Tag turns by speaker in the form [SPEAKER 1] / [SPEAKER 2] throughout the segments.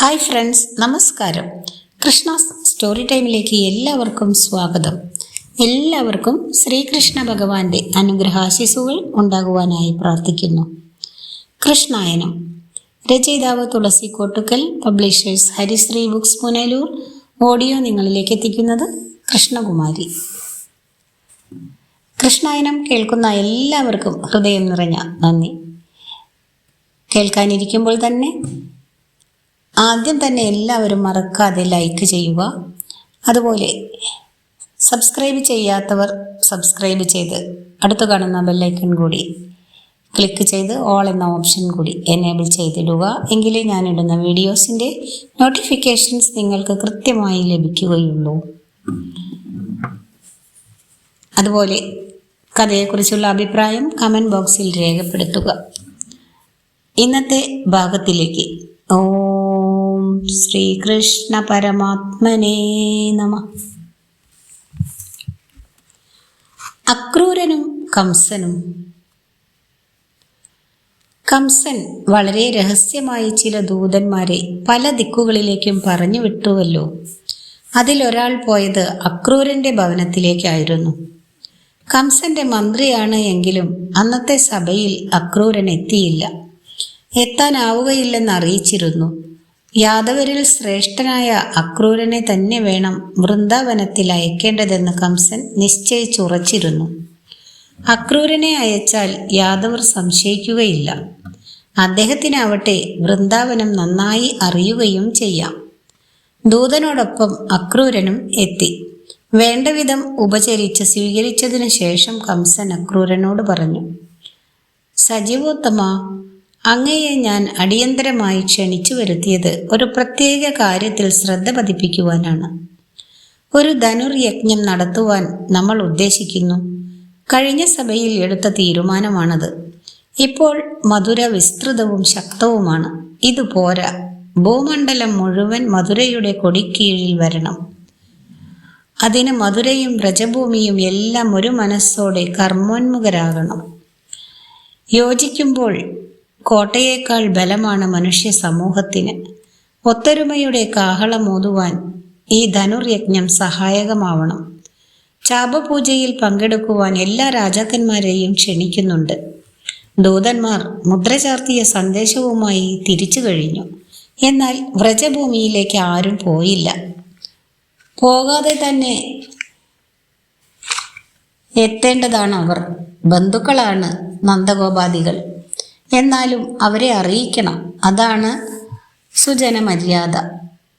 [SPEAKER 1] Hi friends നമസ്കാരം. Krishna story ടൈമിലേക്ക് എല്ലാവർക്കും സ്വാഗതം. എല്ലാവർക്കും ശ്രീകൃഷ്ണ ഭഗവാന്റെ അനുഗ്രഹാശിസുകൾ ഉണ്ടാകുവാനായി പ്രാർത്ഥിക്കുന്നു. കൃഷ്ണായനം. രചയിതാവ് Thulasi Kottukkal publishers Harisree books Punalur audio നിങ്ങളിലേക്ക് എത്തിക്കുന്നത് കൃഷ്ണകുമാരി. കൃഷ്ണായനം കേൾക്കുന്ന എല്ലാവർക്കും ഹൃദയം നിറഞ്ഞ നന്ദി. കേൾക്കാനിരിക്കുമ്പോൾ തന്നെ ആദ്യം തന്നെ എല്ലാവരും മറക്കാതെ ലൈക്ക് ചെയ്യുക. അതുപോലെ സബ്സ്ക്രൈബ് ചെയ്യാത്തവർ സബ്സ്ക്രൈബ് ചെയ്ത് അടുത്ത് കാണുന്ന ബെല്ലൈക്കൺ കൂടി ക്ലിക്ക് ചെയ്ത് ഓൾ എന്ന ഓപ്ഷൻ കൂടി എനേബിൾ ചെയ്തിടുക. എങ്കിലേ ഞാനിടുന്ന വീഡിയോസിന്റെ നോട്ടിഫിക്കേഷൻസ് നിങ്ങൾക്ക് കൃത്യമായി ലഭിക്കുകയുള്ളൂ. അതുപോലെ കഥയെക്കുറിച്ചുള്ള അഭിപ്രായം കമന്റ് ബോക്സിൽ രേഖപ്പെടുത്തുക. ഇന്നത്തെ ഭാഗത്തിലേക്ക്. ഓം ശ്രീകൃഷ്ണ പരമാത്മനേ നമ. അക്രൂരനും കംസനും. കംസൻ വളരെ രഹസ്യമായി ചില ദൂതന്മാരെ പല ദിക്കുകളിലേക്കും പറഞ്ഞു വിട്ടുവല്ലോ. അതിലൊരാൾ പോയത് അക്രൂരന്റെ ഭവനത്തിലേക്കായിരുന്നു. കംസന്റെ മന്ത്രിയാണ് എങ്കിലും അന്നത്തെ സഭയിൽ അക്രൂരൻ എത്തിയില്ല. എത്താനാവുകയില്ലെന്ന് അറിയിച്ചിരുന്നു. യാദവരിൽ ശ്രേഷ്ഠനായ അക്രൂരനെ തന്നെ വേണം വൃന്ദാവനത്തിൽ അയക്കേണ്ടതെന്ന് കംസൻ നിശ്ചയിച്ചുറച്ചിരുന്നു. അക്രൂരനെ അയച്ചാൽ യാദവർ സംശയിക്കുകയില്ല. അദ്ദേഹത്തിനാവട്ടെ വൃന്ദാവനം നന്നായി അറിയുകയും ചെയ്യാം. ദൂതനോടൊപ്പം അക്രൂരനും എത്തി. വേണ്ടവിധം ഉപചരിച്ച് സ്വീകരിച്ചതിനു ശേഷം കംസൻ അക്രൂരനോട് പറഞ്ഞു സജീവോത്തമ അങ്ങയെ ഞാൻ അടിയന്തരമായി ക്ഷണിച്ചു വരുത്തിയത് ഒരു പ്രത്യേക കാര്യത്തിൽ ശ്രദ്ധ പതിപ്പിക്കുവാനാണ്. ഒരു ധനുർയജ്ഞം നടത്തുവാൻ നമ്മൾ ഉദ്ദേശിക്കുന്നു. കഴിഞ്ഞ സഭയിൽ എടുത്ത തീരുമാനമാണത്. ഇപ്പോൾ മധുര വിസ്തൃതവും ശക്തവുമാണ്. ഇത് പോരാ. ഭൂമണ്ഡലം മുഴുവൻ മധുരയുടെ കൊടിക്കീഴിൽ വരണം. അതിന് മധുരയും വ്രജഭൂമിയും എല്ലാം ഒരു മനസ്സോടെ കർമ്മോന്മുഖരാകണം. യോജിക്കുമ്പോൾ കോട്ടയേക്കാൾ ബലമാണ് മനുഷ്യ സമൂഹത്തിന്. ഒത്തൊരുമയുടെ കാഹളമോതുവാൻ ഈ ധനുർയജ്ഞം സഹായകമാവണം. ചാപപൂജയിൽ പങ്കെടുക്കുവാൻ എല്ലാ രാജാക്കന്മാരെയും ക്ഷണിക്കുന്നുണ്ട്. ദൂതന്മാർ മുദ്ര ചാർത്തിയ സന്ദേശവുമായി തിരിച്ചു കഴിഞ്ഞു. എന്നാൽ വ്രജഭൂമിയിലേക്ക് ആരും പോയില്ല. പോകാതെ തന്നെ എത്തേണ്ടതാണ് അവർ. ബന്ധുക്കളാണ് നന്ദഗോപാദികൾ. എന്നാലും അവരെ അറിയിക്കണം. അതാണ് സുജന മര്യാദ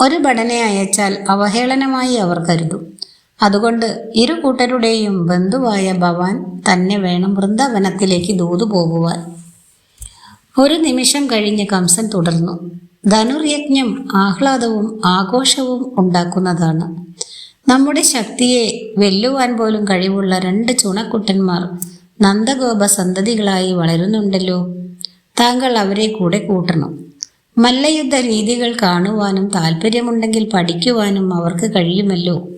[SPEAKER 1] ഒരു ഭടനെ അയച്ചാൽ അവഹേളനമായി അവർ കരുതും. അതുകൊണ്ട് ഇരു കൂട്ടരുടെയും ബന്ധുവായ ഭവാൻ തന്നെ വേണം വൃന്ദാവനത്തിലേക്ക് ദൂതു പോകുവാൻ ഒരു നിമിഷം കഴിഞ്ഞ് കംസൻ തുടർന്നു. ധനുർയജ്ഞം ആഹ്ലാദവും ആഘോഷവും ഉണ്ടാക്കുന്നതാണ്. നമ്മുടെ ശക്തിയെ വെല്ലുവാൻ പോലും കഴിവുള്ള രണ്ട് ചുണക്കുട്ടന്മാർ നന്ദഗോപ സന്തതികളായി വളരുന്നുണ്ടല്ലോ. താങ്കൾ അവരെ കൂടെ കൂട്ടണം. മല്ലയുദ്ധ രീതികൾ കാണുവാനും താല്പര്യമുണ്ടെങ്കിൽ പഠിക്കുവാനും അവർക്ക് കഴിയുമല്ലോ.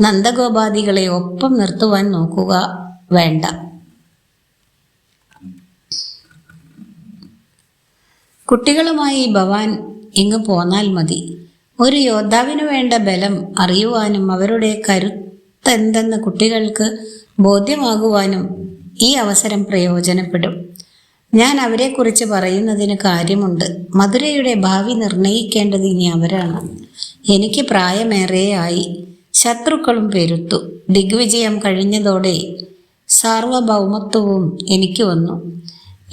[SPEAKER 1] നന്ദഗോപാദികളെ ഒപ്പം നിർത്തുവാൻ നോക്കുക വേണ്ട. കുട്ടികളുമായി ഭവാൻ ഇങ്ങ് പോന്നാൽ മതി. ഒരു യോദ്ധാവിനു വേണ്ട ബലം അറിയുവാനും അവരുടെ കരുത്തെന്തെന്ന് കുട്ടികൾക്ക് ബോധ്യമാകുവാനും ഈ അവസരം പ്രയോജനപ്പെടും. ഞാൻ അവരെക്കുറിച്ച് പറയുന്നതിന് കാര്യമുണ്ട്. മധുരയുടെ ഭാവി നിർണയിക്കേണ്ടത് ഇനി അവരാണ്. എനിക്ക് പ്രായമേറെയായി. ശത്രുക്കളും പെരുത്തു. ദിഗ്വിജയം കഴിഞ്ഞതോടെ സാർവഭൗമത്വവും എനിക്ക് വന്നു.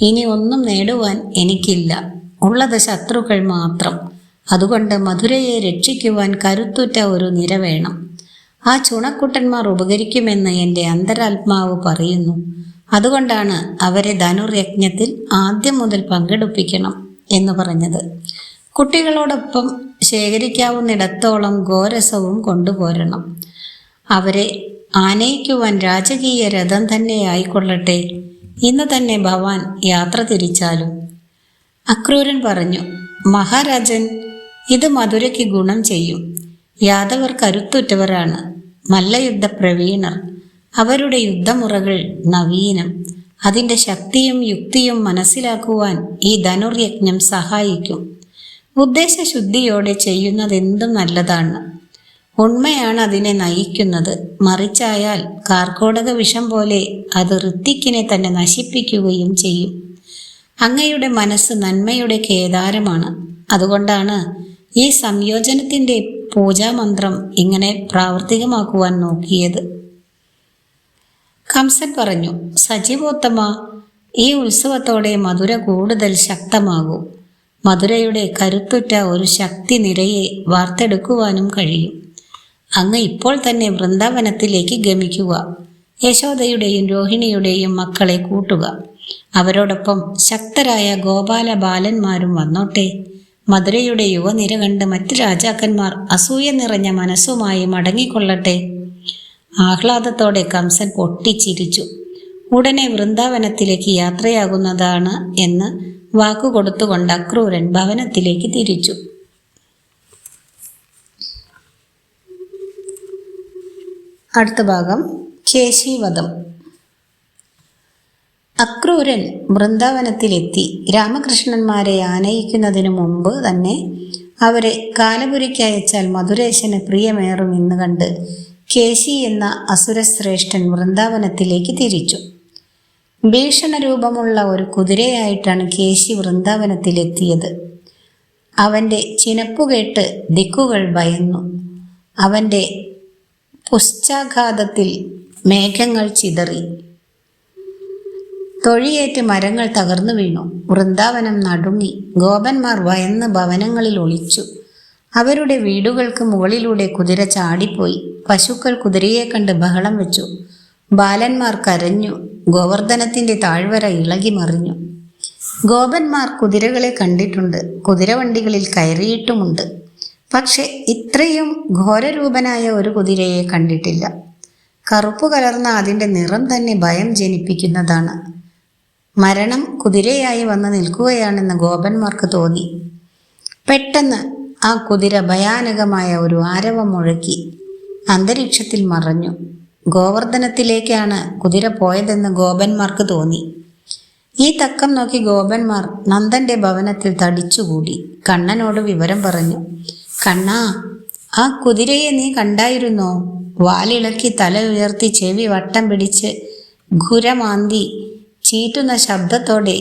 [SPEAKER 1] ഇനി ഒന്നും നേടുവാൻ എനിക്കില്ല. ഉള്ളത് ശത്രുക്കൾ മാത്രം. അതുകൊണ്ട് മധുരയെ രക്ഷിക്കുവാൻ കരുത്തുറ്റ ഒരു നിര വേണം. ആ ചുണക്കുട്ടന്മാർ ഉപകരിക്കുമെന്ന് എന്റെ അന്തരാത്മാവ് പറയുന്നു. അതുകൊണ്ടാണ് അവരെ ധനുർയജ്ഞത്തിൽ ആദ്യം മുതൽ പങ്കെടുപ്പിക്കണം എന്ന് പറഞ്ഞത്. കുട്ടികളോടൊപ്പം ശേഖരിക്കാവുന്നിടത്തോളം ഗോരസവും കൊണ്ടുപോരണം. അവരെ ആനയിക്കുവാൻ രാജകീയ രഥം തന്നെ ആയിക്കൊള്ളട്ടെ. ഇന്ന് തന്നെ ഭവാൻ യാത്ര തിരിച്ചാലും. അക്രൂരൻ പറഞ്ഞു മഹാരാജൻ ഇത് മധുരയ്ക്ക് ഗുണം ചെയ്യും. യാദവർ കരുത്തുറ്റവരാണ്. മല്ലയുദ്ധ പ്രവീണർ അവരുടെ യുദ്ധമുറകൾ നവീനം. അതിന്റെ ശക്തിയും യുക്തിയും മനസ്സിലാക്കുവാൻ ഈ ധനുർയജ്ഞം സഹായിക്കും. ഉദ്ദേശശുദ്ധിയോടെ ചെയ്യുന്നതെന്തും നല്ലതാണ്. ഉണ്മയാണ് അതിനെ നയിക്കുന്നത്. മറിച്ചായാൽ കാർക്കോടക വിഷം പോലെ അത് ഋത്തിക്കിനെ തന്നെ നശിപ്പിക്കുകയും ചെയ്യും. അങ്ങയുടെ മനസ്സ് നന്മയുടെ കേദാരമാണ്. അതുകൊണ്ടാണ് ഈ സംയോജനത്തിന്റെ പൂജാമന്ത്രം ഇങ്ങനെ പ്രാവർത്തികമാക്കുവാൻ നോക്കിയത്. കംസൻ പറഞ്ഞു സജീവോത്തമ ഈ ഉത്സവത്തോടെ മധുര കൂടുതൽ ശക്തമാകും. മധുരയുടെ കരുത്തുറ്റ ഒരു ശക്തി നിരയെ വാർത്തെടുക്കുവാനും കഴിയും. അങ്ങ് ഇപ്പോൾ തന്നെ വൃന്ദാവനത്തിലേക്ക് ഗമിക്കുക. യശോദയുടെയും രോഹിണിയുടെയും മക്കളെ കൂട്ടുക. അവരോടൊപ്പം ശക്തരായ ഗോപാല ബാലന്മാരും വന്നോട്ടെ. മധുരയുടെ യുവനിര കണ്ട് മറ്റു രാജാക്കന്മാർ അസൂയ നിറഞ്ഞ മനസ്സുമായി മടങ്ങിക്കൊള്ളട്ടെ. ആഹ്ലാദത്തോടെ കംസൻ പൊട്ടിച്ചിരിച്ചു. ഉടനെ വൃന്ദാവനത്തിലേക്ക് യാത്രയാകുന്നതാണ് എന്ന് വാക്കുകൊടുത്തുകൊണ്ട് അക്രൂരൻ ഭവനത്തിലേക്ക് തിരിച്ചു. അടുത്ത ഭാഗം കേശീവധം. അക്രൂരൻ വൃന്ദാവനത്തിലെത്തി. രാമകൃഷ്ണന്മാരെ ആനയിക്കുന്നതിനു മുമ്പ് തന്നെ അവരെ കാലപുരിക്ക് അയച്ചാൽ മധുരേശന് പ്രിയമേറും എന്ന് കണ്ട് കേശി എന്ന അസുരശ്രേഷ്ഠൻ വൃന്ദാവനത്തിലേക്ക് തിരിച്ചു. ഭീഷണരൂപമുള്ള ഒരു കുതിരയായിട്ടാണ് കേശി വൃന്ദാവനത്തിലെത്തിയത്. അവന്റെ ചിനപ്പുകേട്ട് ദിക്കുകൾ ഭയന്നു. അവന്റെ പുശ്ചാഘാതത്തിൽ മേഘങ്ങൾ ചിതറി. തൊഴിയേറ്റ് മരങ്ങൾ തകർന്നു വീണു. വൃന്ദാവനം നടുങ്ങി. ഗോപന്മാർ ഭയന്ന് ഭവനങ്ങളിൽ ഒളിച്ചു. അവരുടെ വീടുകൾക്ക് മുകളിലൂടെ കുതിര ചാടിപ്പോയി. പശുക്കൾ കുതിരയെ കണ്ട് ബഹളം വെച്ചു. ബാലന്മാർ കരഞ്ഞു. ഗോവർദ്ധനത്തിന്റെ താഴ്വര ഇളകി മറിഞ്ഞു. ഗോപന്മാർ കുതിരകളെ കണ്ടിട്ടുണ്ട്. കുതിരവണ്ടികളിൽ കയറിയിട്ടുമുണ്ട്. പക്ഷെ ഇത്രയും ഘോരരൂപനായ ഒരു കുതിരയെ കണ്ടിട്ടില്ല. കറുപ്പ് കലർന്ന അതിന്റെ നിറം തന്നെ ഭയം ജനിപ്പിക്കുന്നതാണ്. മരണം കുതിരയായി വന്ന് നിൽക്കുകയാണെന്ന് ഗോപന്മാർക്ക് തോന്നി. പെട്ടെന്ന് ആ കുതിര ഭയാനകമായ ഒരു ആരവം മുഴക്കി. അന്തരീക്ഷത്തിൽ മറഞ്ഞു. ഗോവർദ്ധനത്തിലേക്കാണ് കുതിര പോയതെന്ന് ഗോപന്മാർക്ക് തോന്നി. ഈ തക്കം നോക്കി ഗോപന്മാർ നന്ദന്റെ ഭവനത്തിൽ തടിച്ചുകൂടി. കണ്ണനോട് വിവരം പറഞ്ഞു കണ്ണാ ആ കുതിരയെ നീ കണ്ടായിരുന്നോ? വാലിളക്കി തല ഉയർത്തി ചെവി വട്ടം പിടിച്ച് ഘുരമാന്തി ചീറ്റുന്ന ശബ്ദത്തോടെ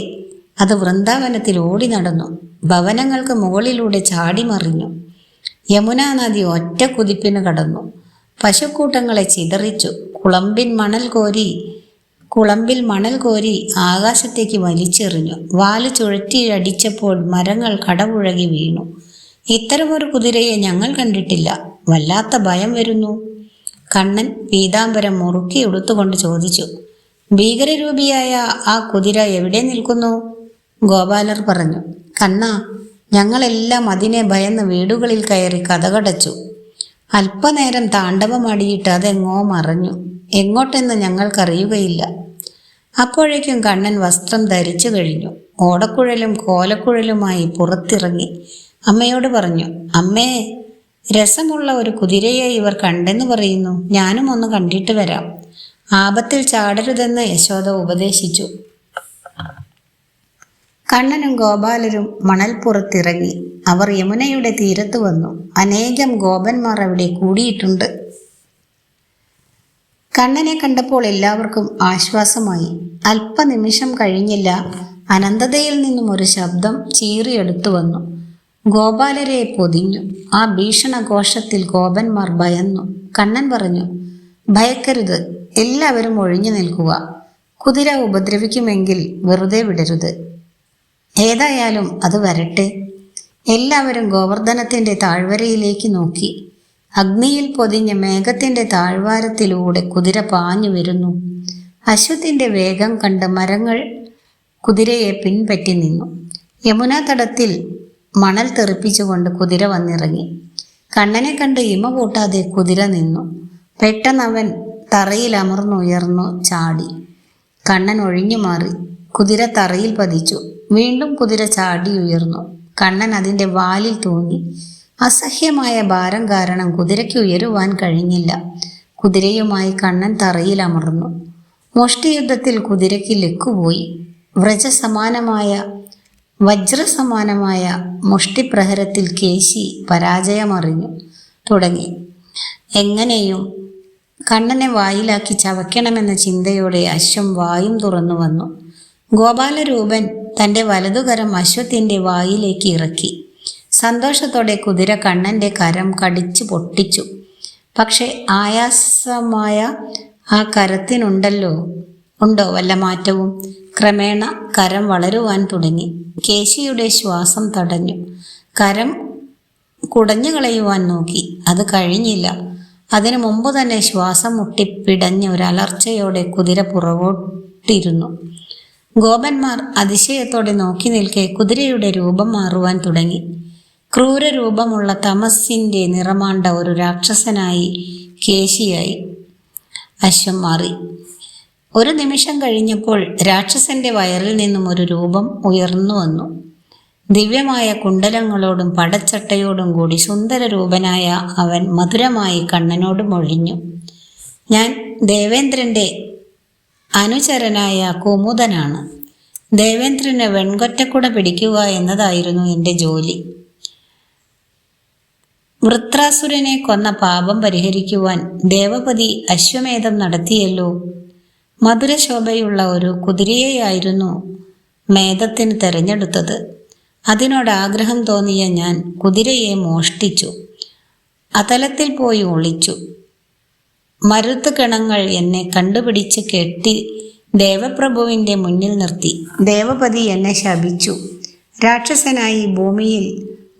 [SPEAKER 1] അത് വൃന്ദാവനത്തിൽ ഓടി നടന്നു. ഭവനങ്ങൾക്ക് മുകളിലൂടെ ചാടി മറിഞ്ഞു. യമുനാ നദി ഒറ്റ കുതിപ്പിന് കടന്നു. പശുക്കൂട്ടങ്ങളെ ചിതറിച്ചു. കുളമ്പിൻ മണൽ കോരി കുളമ്പിൽ മണൽ കോരി ആകാശത്തേക്ക് വലിച്ചെറിഞ്ഞു. വാൽ ചുഴറ്റിയടിച്ചപ്പോൾ മരങ്ങൾ കടപുഴകി വീണു. ഇത്തരമൊരു കുതിരയെ ഞങ്ങൾ കണ്ടിട്ടില്ല. വല്ലാത്ത ഭയം വരുന്നു. കണ്ണൻ പീതാംബരം മുറുക്കി ഉടുത്തുകൊണ്ട് ചോദിച്ചു ഭീകരരൂപിയായ ആ കുതിര എവിടെ നിൽക്കുന്നു? ഗോപാലർ പറഞ്ഞു കണ്ണ ഞങ്ങളെല്ലാം അതിനെ ഭയന്ന് വീടുകളിൽ കയറി കഥകടച്ചു. അല്പനേരം താണ്ഡവമാടിയിട്ട് അതെങ്ങോ മറഞ്ഞു. എങ്ങോട്ടെന്ന് ഞങ്ങൾക്കറിയുകയില്ല. അപ്പോഴേക്കും കണ്ണൻ വസ്ത്രം ധരിച്ചു കഴിഞ്ഞു. ഓടക്കുഴലും കോലക്കുഴലുമായി പുറത്തിറങ്ങി അമ്മയോട് പറഞ്ഞു അമ്മേ രസമുള്ള ഒരു കുതിരയെ ഇവർ കണ്ടെന്ന് പറയുന്നു. ഞാനും ഒന്ന് കണ്ടിട്ട് വരാം. ആപത്തിൽ ചാടരുതെന്ന് യശോദ ഉപദേശിച്ചു. കണ്ണനും ഗോപാലരും മണൽപ്പുറത്തിറങ്ങി. അവർ യമുനയുടെ തീരത്ത് വന്നു. അനേകം ഗോപന്മാർ അവിടെ കൂടിയിട്ടുണ്ട്. കണ്ണനെ കണ്ടപ്പോൾ എല്ലാവർക്കും ആശ്വാസമായി. അല്പനിമിഷം കഴിഞ്ഞില്ല. അനന്തതയിൽ നിന്നും ഒരു ശബ്ദം ചീറിയെടുത്തു വന്നു. ഗോപാലരെ പൊതിഞ്ഞു. ആ ഭീഷണഘോഷത്തിൽ ഗോപന്മാർ ഭയന്നു. കണ്ണൻ പറഞ്ഞു ഭയക്കരുത്. എല്ലാവരും ഒഴിഞ്ഞു നിൽക്കുക. കുതിര ഉപദ്രവിക്കുമെങ്കിൽ വെറുതെ വിടരുത്. ഏതായാലും അത് വരട്ടെ. എല്ലാവരും ഗോവർദ്ധനത്തിന്റെ താഴ്വരയിലേക്ക് നോക്കി. അഗ്നിയിൽ പൊതിഞ്ഞ മേഘത്തിന്റെ താഴ്വാരത്തിലൂടെ കുതിര പാഞ്ഞു വരുന്നു. അശ്വത്തിന്റെ വേഗം കണ്ട് മരങ്ങൾ കുതിരയെ പിൻപറ്റി നിന്നു. യമുനാ തടത്തിൽ മണൽ തെറിപ്പിച്ചുകൊണ്ട് കുതിര വന്നിറങ്ങി. കണ്ണനെ കണ്ട് ഇമ കൂട്ടാതെ കുതിര നിന്നു. പെട്ടെന്ന് അവൻ തറയിൽ അമർന്നുയർന്നു ചാടി. കണ്ണൻ ഒഴിഞ്ഞു മാറി. കുതിര തറയിൽ പതിച്ചു. വീണ്ടും കുതിര ചാടി ഉയർന്നു കണ്ണൻ അതിന്റെ വാലിൽ തൂങ്ങി. അസഹ്യമായ ഭാരം കാരണം കുതിരയ്ക്ക് ഉയരുവാൻ കഴിഞ്ഞില്ല. കുതിരയുമായി കണ്ണൻ തറയിൽ അമർന്നു. മുഷ്ടിയുദ്ധത്തിൽ കുതിരയ്ക്ക് ലക്കുപോയി. വ്രജസമാനമായ വജ്രസമാനമായ മുഷ്ടിപ്രഹരത്തിൽ കേശി പരാജയമറിഞ്ഞു തുടങ്ങി. എങ്ങനെയും കണ്ണനെ വായിലാക്കി ചവയ്ക്കണമെന്ന ചിന്തയോടെ അശ്വം വായും തുറന്നു വന്നു. ഗോപാലരൂപൻ തന്റെ വലതുകരം അശ്വത്തിന്റെ വായിലേക്ക് ഇറക്കി. സന്തോഷത്തോടെ കുതിര കണ്ണന്റെ കരം കടിച്ചു പൊട്ടിച്ചു. പക്ഷെ ആയാസമായ ആ കരത്തിനുണ്ടല്ലോ ഉണ്ടോ വല്ല മാറ്റവും? ക്രമേണ കരം വളരുവാൻ തുടങ്ങി. കേശിയുടെ ശ്വാസം തടഞ്ഞു. കരം കുടഞ്ഞു കളയുവാൻ നോക്കി. അത് കഴിഞ്ഞില്ല. അതിനു മുമ്പ് തന്നെ ശ്വാസം മുട്ടി പിടഞ്ഞ ഒരലർച്ചയോടെ കുതിര പുറകോട്ടിരുന്നു. ഗോപന്മാർ അതിശയത്തോടെ നോക്കി നിൽക്കെ കുതിരയുടെ രൂപം മാറുവാൻ തുടങ്ങി. ക്രൂരരൂപമുള്ള തമസിന്റെ നിറമാണ്ട ഒരു രാക്ഷസനായി കേശിയായി അശ്വം മാറി. ഒരു നിമിഷം കഴിഞ്ഞപ്പോൾ രാക്ഷസന്റെ വയറിൽ നിന്നും ഒരു രൂപം ഉയർന്നു വന്നു. ദിവ്യമായ കുണ്ടലങ്ങളോടും പടച്ചട്ടയോടും കൂടി സുന്ദര രൂപനായ അവൻ മധുരമായി കണ്ണനോട് മൊഴിഞ്ഞു. ഞാൻ ദേവേന്ദ്രന്റെ അനുചരനായ കുമുദനാണ്. ദേവേന്ദ്രന് വെൺകൊറ്റക്കുട പിടിക്കുക എന്നതായിരുന്നു എന്റെ ജോലി. വൃത്രാസുരനെ കൊന്ന പാപം പരിഹരിക്കുവാൻ ദേവപതി അശ്വമേധം നടത്തിയല്ലോ. മധുരശോഭയുള്ള ഒരു കുതിരയെയായിരുന്നു മേധത്തിന് തെരഞ്ഞെടുത്തത്. അതിനോട് ആഗ്രഹം തോന്നിയ ഞാൻ കുതിരയെ മോഷ്ടിച്ചു. അതലത്തിൽ പോയി ഒളിച്ചു. മരുത്ത് കിണങ്ങൾ എന്നെ കണ്ടുപിടിച്ച് കെട്ടി ദേവപ്രഭുവിന്റെ മുന്നിൽ നിർത്തി. ദേവപതി എന്നെ ശപിച്ചു. രാക്ഷസനായി ഭൂമിയിൽ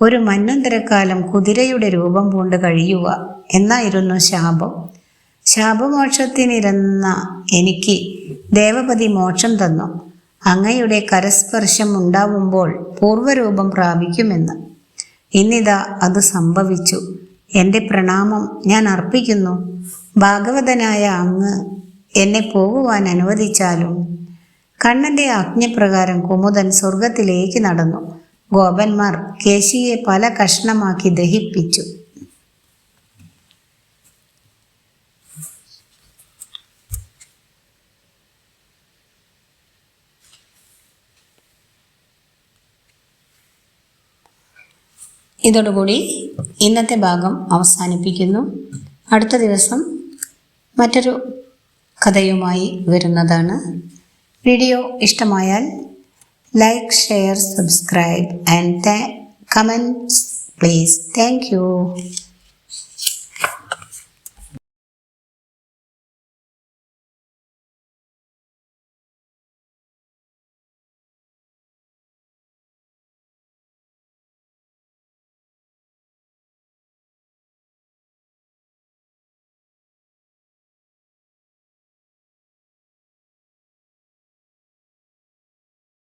[SPEAKER 1] ഒരു മന്നന്തരക്കാലം കുതിരയുടെ രൂപം പൂണ്ട് കഴിയുക എന്നായിരുന്നു ശാപം. ശാപമോക്ഷത്തിനിരുന്ന എനിക്ക് ദേവപതി മോക്ഷം തന്നു. അങ്ങയുടെ കരസ്പർശം ഉണ്ടാവുമ്പോൾ പൂർവരൂപം പ്രാപിക്കുമെന്ന്. ഇന്നിതാ അത് സംഭവിച്ചു. എന്റെ പ്രണാമം ഞാൻ അർപ്പിക്കുന്നു. ഭാഗവതനായ അങ്ങ് എന്നെ പോകുവാൻ അനുവദിച്ചാലും കണ്ണന്റെ ആജ്ഞപ്രകാരം കുമുദൻ സ്വർഗത്തിലേക്ക് നടന്നു. ഗോപന്മാർ കേശിയെ പല കഷ്ണമാക്കി ദഹിപ്പിച്ചു. ഇതോടുകൂടി ഇന്നത്തെ ഭാഗം അവസാനിപ്പിക്കുന്നു. അടുത്ത ദിവസം മറ്റൊരു കഥയുമായി വരുന്നതാണ്. വീഡിയോ ഇഷ്ടമായാൽ like share subscribe and comments please thank